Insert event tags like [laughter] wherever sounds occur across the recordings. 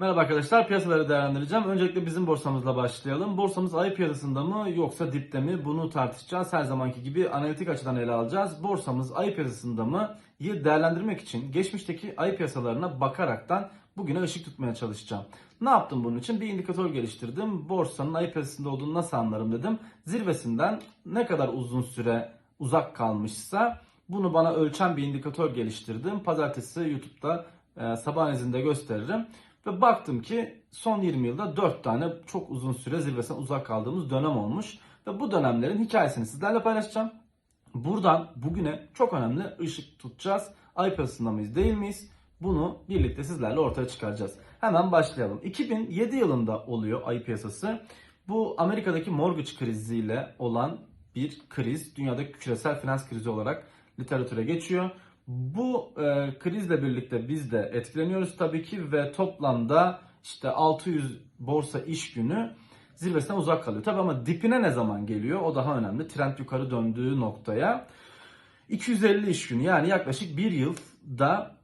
Merhaba arkadaşlar, piyasaları değerlendireceğim. Öncelikle bizim borsamızla başlayalım. Borsamız ay piyasasında mı yoksa dipte mi? Bunu tartışacağız. Her zamanki gibi analitik açıdan ele alacağız. Borsamız ay piyasasında mı? Yi değerlendirmek için geçmişteki ay piyasalarına bakaraktan bugüne ışık tutmaya çalışacağım. Ne yaptım bunun için? Bir indikatör geliştirdim. Borsanın ay piyasasında olduğunu nasıl anlarım dedim. Zirvesinden ne kadar uzun süre uzak kalmışsa bunu bana ölçen bir indikatör geliştirdim. Pazartesi YouTube'da e, sabah analizinde gösteririm. Ve baktım ki son 20 yılda 4 tane çok uzun süre zirvesinden uzak kaldığımız dönem olmuş. Ve bu dönemlerin hikayesini sizlerle paylaşacağım. Buradan bugüne çok önemli ışık tutacağız. Ay piyasasında mıyız değil miyiz? Bunu birlikte sizlerle ortaya çıkaracağız. Hemen başlayalım. 2007 yılında oluyor ay piyasası. Bu Amerika'daki mortgage kriziyle olan bir kriz. Dünyadaki küresel finans krizi olarak literatüre geçiyor. Bu e, krizle birlikte biz de etkileniyoruz tabii ki ve toplamda işte 600 borsa iş günü zirvesinden uzak kalıyor. Tabii ama dipine ne zaman geliyor? O daha önemli. Trend yukarı döndüğü noktaya 250 iş günü yani yaklaşık bir yılda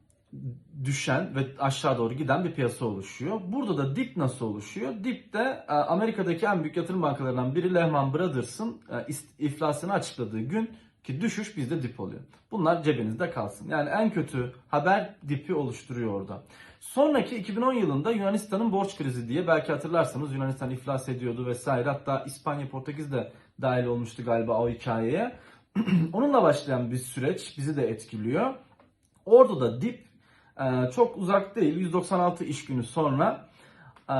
düşen ve aşağı doğru giden bir piyasa oluşuyor. Burada da dip nasıl oluşuyor? Dip de e, Amerika'daki en büyük yatırım bankalarından biri Lehman Brothers'ın e, iflasını açıkladığı gün ki düşüş bizde dip oluyor. Bunlar cebinizde kalsın. Yani en kötü haber dipi oluşturuyor orada. Sonraki 2010 yılında Yunanistan'ın borç krizi diye belki hatırlarsanız Yunanistan iflas ediyordu vesaire. Hatta İspanya, Portekiz de dahil olmuştu galiba o hikayeye. [clears throat] Onunla başlayan bir süreç bizi de etkiliyor. Orada da dip e, çok uzak değil. 196 iş günü sonra e,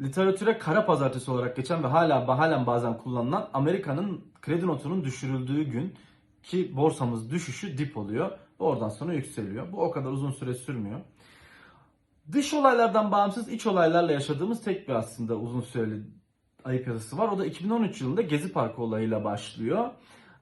literatüre kara pazartesi olarak geçen ve hala halen bazen kullanılan Amerika'nın kredi notunun düşürüldüğü gün ki borsamız düşüşü dip oluyor. Oradan sonra yükseliyor. Bu o kadar uzun süre sürmüyor. Dış olaylardan bağımsız iç olaylarla yaşadığımız tek bir aslında uzun süreli ayı piyasası var. O da 2013 yılında Gezi Parkı olayıyla başlıyor.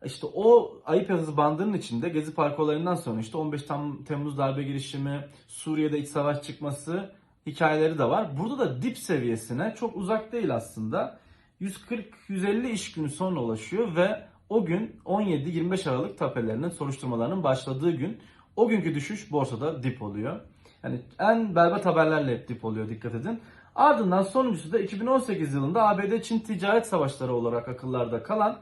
İşte o ayı piyasası bandının içinde Gezi Parkı olayından sonra işte 15 Tam- Temmuz darbe girişimi, Suriye'de iç savaş çıkması hikayeleri de var. Burada da dip seviyesine çok uzak değil aslında. 140-150 iş günü sonra ulaşıyor ve o gün 17-25 Aralık tapelerinin soruşturmalarının başladığı gün o günkü düşüş borsada dip oluyor. Yani en berbat haberlerle hep dip oluyor dikkat edin. Ardından sonuncusu da 2018 yılında ABD-Çin ticaret savaşları olarak akıllarda kalan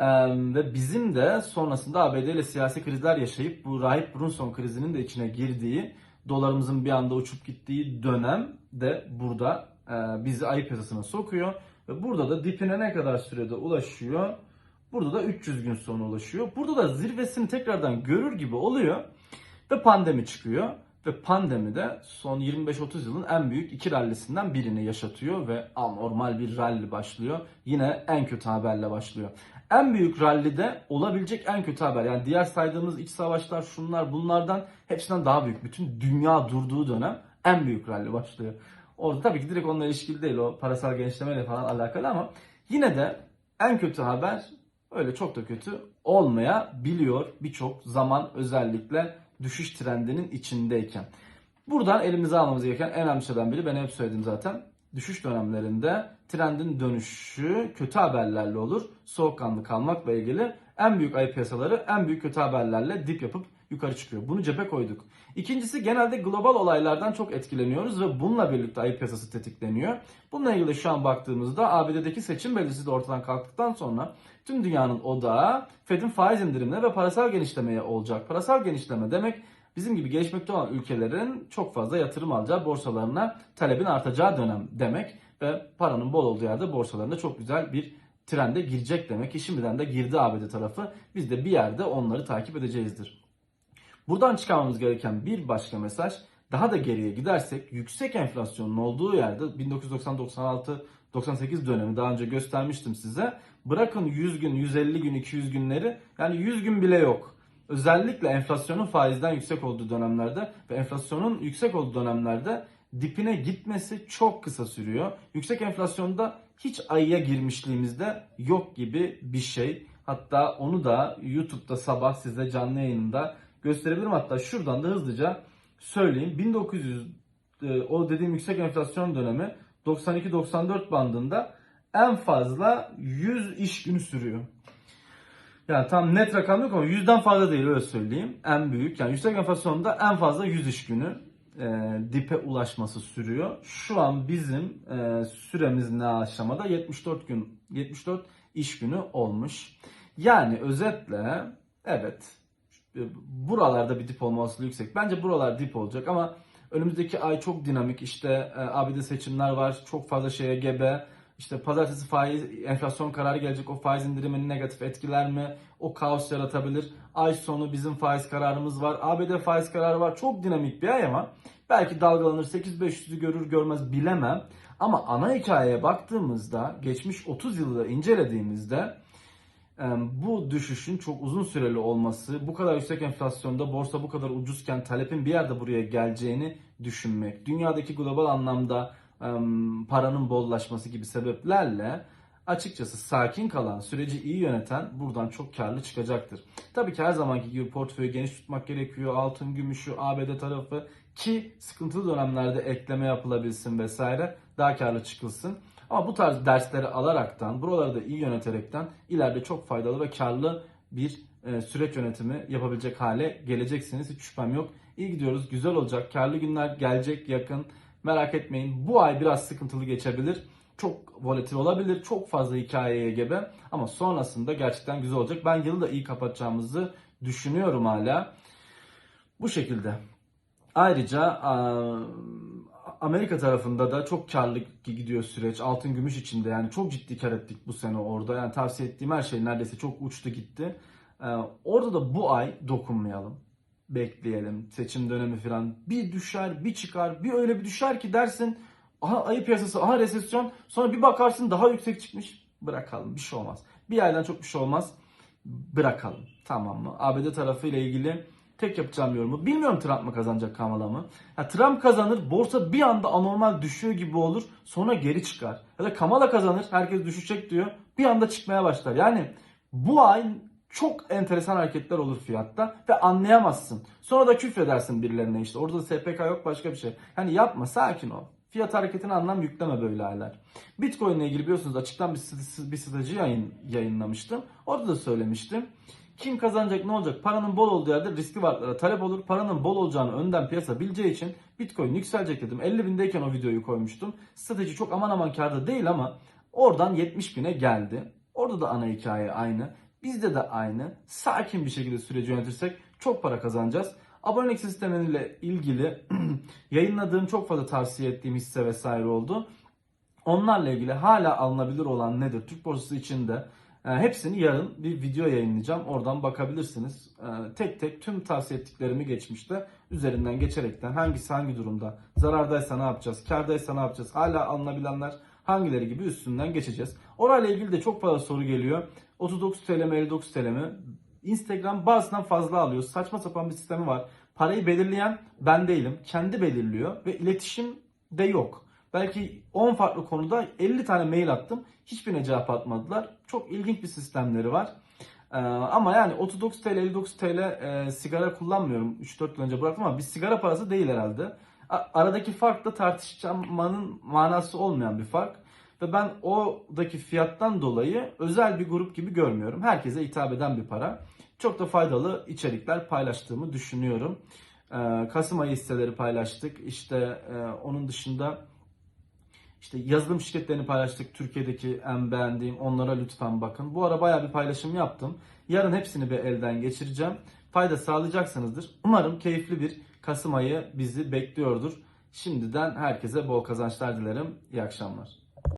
eee, ve bizim de sonrasında ABD ile siyasi krizler yaşayıp bu Rahip Brunson krizinin de içine girdiği dolarımızın bir anda uçup gittiği dönem de burada eee, bizi ayı piyasasına sokuyor. Ve burada da dipine ne kadar sürede ulaşıyor? Burada da 300 gün sonra ulaşıyor. Burada da zirvesini tekrardan görür gibi oluyor. Ve pandemi çıkıyor. Ve pandemi de son 25-30 yılın en büyük iki rallisinden birini yaşatıyor ve anormal bir rally başlıyor. Yine en kötü haberle başlıyor. En büyük rallide olabilecek en kötü haber. Yani diğer saydığımız iç savaşlar şunlar bunlardan hepsinden daha büyük. Bütün dünya durduğu dönem en büyük rally başlıyor. Orada tabii ki direkt onunla ilişkili değil o parasal genişlemeyle falan alakalı ama yine de en kötü haber öyle çok da kötü olmayabiliyor birçok zaman özellikle düşüş trendinin içindeyken. Buradan elimize almamız gereken en önemli şeyden biri ben hep söyledim zaten. Düşüş dönemlerinde trendin dönüşü kötü haberlerle olur. Soğukkanlı kalmakla ilgili en büyük ayı piyasaları en büyük kötü haberlerle dip yapıp yukarı çıkıyor. Bunu cephe koyduk. İkincisi genelde global olaylardan çok etkileniyoruz ve bununla birlikte ayı piyasası tetikleniyor. Bununla ilgili şu an baktığımızda ABD'deki seçim belirsiz de ortadan kalktıktan sonra tüm dünyanın odağı Fed'in faiz indirimine ve parasal genişlemeye olacak. Parasal genişleme demek bizim gibi gelişmekte olan ülkelerin çok fazla yatırım alacağı borsalarına talebin artacağı dönem demek ve paranın bol olduğu yerde borsalarında çok güzel bir trende girecek demek ki şimdiden de girdi ABD tarafı. Biz de bir yerde onları takip edeceğizdir. Buradan çıkarmamız gereken bir başka mesaj daha da geriye gidersek yüksek enflasyonun olduğu yerde 1990-96-98 dönemi daha önce göstermiştim size. Bırakın 100 gün, 150 gün, 200 günleri yani 100 gün bile yok. Özellikle enflasyonun faizden yüksek olduğu dönemlerde ve enflasyonun yüksek olduğu dönemlerde dipine gitmesi çok kısa sürüyor. Yüksek enflasyonda hiç ayıya girmişliğimizde yok gibi bir şey. Hatta onu da YouTube'da sabah size canlı yayınında gösterebilirim. Hatta şuradan da hızlıca söyleyeyim. 1900 e, o dediğim yüksek enflasyon dönemi 92-94 bandında en fazla 100 iş günü sürüyor. Yani tam net rakam yok ama 100'den fazla değil öyle söyleyeyim. En büyük yani yüksek enflasyonda en fazla 100 iş günü e, dipe ulaşması sürüyor. Şu an bizim e, süremiz ne aşamada? 74 gün 74 iş günü olmuş. Yani özetle evet e, buralarda bir dip olma olasılığı yüksek. Bence buralar dip olacak ama önümüzdeki ay çok dinamik. İşte e, ABD seçimler var. Çok fazla şeye gebe. İşte pazartesi faiz enflasyon kararı gelecek. O faiz indirimini negatif etkiler mi? O kaos yaratabilir. Ay sonu bizim faiz kararımız var. ABD faiz kararı var. Çok dinamik bir ay ama belki dalgalanır 8500'ü görür görmez bilemem. Ama ana hikayeye baktığımızda geçmiş 30 yılı da incelediğimizde bu düşüşün çok uzun süreli olması, bu kadar yüksek enflasyonda borsa bu kadar ucuzken talepin bir yerde buraya geleceğini düşünmek, dünyadaki global anlamda paranın bollaşması gibi sebeplerle açıkçası sakin kalan, süreci iyi yöneten buradan çok karlı çıkacaktır. Tabii ki her zamanki gibi portföyü geniş tutmak gerekiyor. Altın, gümüşü, ABD tarafı ki sıkıntılı dönemlerde ekleme yapılabilsin vesaire daha karlı çıkılsın. Ama bu tarz dersleri alaraktan, buraları da iyi yöneterekten ileride çok faydalı ve karlı bir e, süreç yönetimi yapabilecek hale geleceksiniz. Hiç şüphem yok. İyi gidiyoruz, güzel olacak. Karlı günler gelecek yakın. Merak etmeyin. Bu ay biraz sıkıntılı geçebilir. Çok volatil olabilir. Çok fazla hikayeye gebe. Ama sonrasında gerçekten güzel olacak. Ben yılı da iyi kapatacağımızı düşünüyorum hala. Bu şekilde. Ayrıca Amerika tarafında da çok karlı gidiyor süreç. Altın gümüş içinde yani çok ciddi kar ettik bu sene orada. Yani tavsiye ettiğim her şey neredeyse çok uçtu gitti. Ee, orada da bu ay dokunmayalım. Bekleyelim. Seçim dönemi falan. Bir düşer, bir çıkar, bir öyle bir düşer ki dersin aha ayı piyasası, aha resesyon. Sonra bir bakarsın daha yüksek çıkmış. Bırakalım. Bir şey olmaz. Bir aydan çok bir şey olmaz. Bırakalım. Tamam mı? ABD tarafı ile ilgili tek yapacağım yorumu. Bilmiyorum Trump mı kazanacak Kamala mı? Ya Trump kazanır, borsa bir anda anormal düşüyor gibi olur, sonra geri çıkar. Ya da Kamala kazanır, herkes düşecek diyor, bir anda çıkmaya başlar. Yani bu ay çok enteresan hareketler olur fiyatta ve anlayamazsın. Sonra da küfredersin birilerine işte. Orada da SPK yok başka bir şey. Yani yapma, sakin ol. Fiyat hareketine anlam yükleme böyle aylar. Bitcoin ile ilgili biliyorsunuz açıktan bir, bir strateji yayın, yayınlamıştım. Orada da söylemiştim. Kim kazanacak ne olacak? Paranın bol olduğu yerde riskli varlıklara talep olur. Paranın bol olacağını önden piyasa bileceği için Bitcoin yükselecek dedim. 50 bindeyken o videoyu koymuştum. Strateji çok aman aman karda değil ama oradan 70 bine geldi. Orada da ana hikaye aynı. Bizde de aynı. Sakin bir şekilde süreci yönetirsek çok para kazanacağız. Abonelik sistemiyle ilgili [clears throat] yayınladığım çok fazla tavsiye ettiğim hisse vesaire oldu. Onlarla ilgili hala alınabilir olan nedir? Türk borsası içinde e, hepsini yarın bir video yayınlayacağım. Oradan bakabilirsiniz. E, tek tek tüm tavsiye ettiklerimi geçmişte üzerinden geçerekten hangisi hangi durumda, zarardaysa ne yapacağız, kardaysa ne yapacağız, hala alınabilenler hangileri gibi üstünden geçeceğiz. Orayla ilgili de çok fazla soru geliyor. 39 TL mi 59 TL mi? Instagram bazıdan fazla alıyor. Saçma sapan bir sistemi var. Parayı belirleyen ben değilim. Kendi belirliyor ve iletişim de yok. Belki 10 farklı konuda 50 tane mail attım. Hiçbirine cevap atmadılar. Çok ilginç bir sistemleri var. Ee, ama yani 39 TL 59 TL e, sigara kullanmıyorum. 3-4 yıl önce bıraktım ama bir sigara parası değil herhalde. A- aradaki fark da tartışmanın manası olmayan bir fark. Ve ben oradaki fiyattan dolayı özel bir grup gibi görmüyorum. Herkese hitap eden bir para. Çok da faydalı içerikler paylaştığımı düşünüyorum. Ee, Kasım ayı hisseleri paylaştık. İşte e, onun dışında işte yazılım şirketlerini paylaştık. Türkiye'deki en beğendiğim onlara lütfen bakın. Bu ara bayağı bir paylaşım yaptım. Yarın hepsini bir elden geçireceğim. Fayda sağlayacaksınızdır. Umarım keyifli bir Kasım ayı bizi bekliyordur. Şimdiden herkese bol kazançlar dilerim. İyi akşamlar.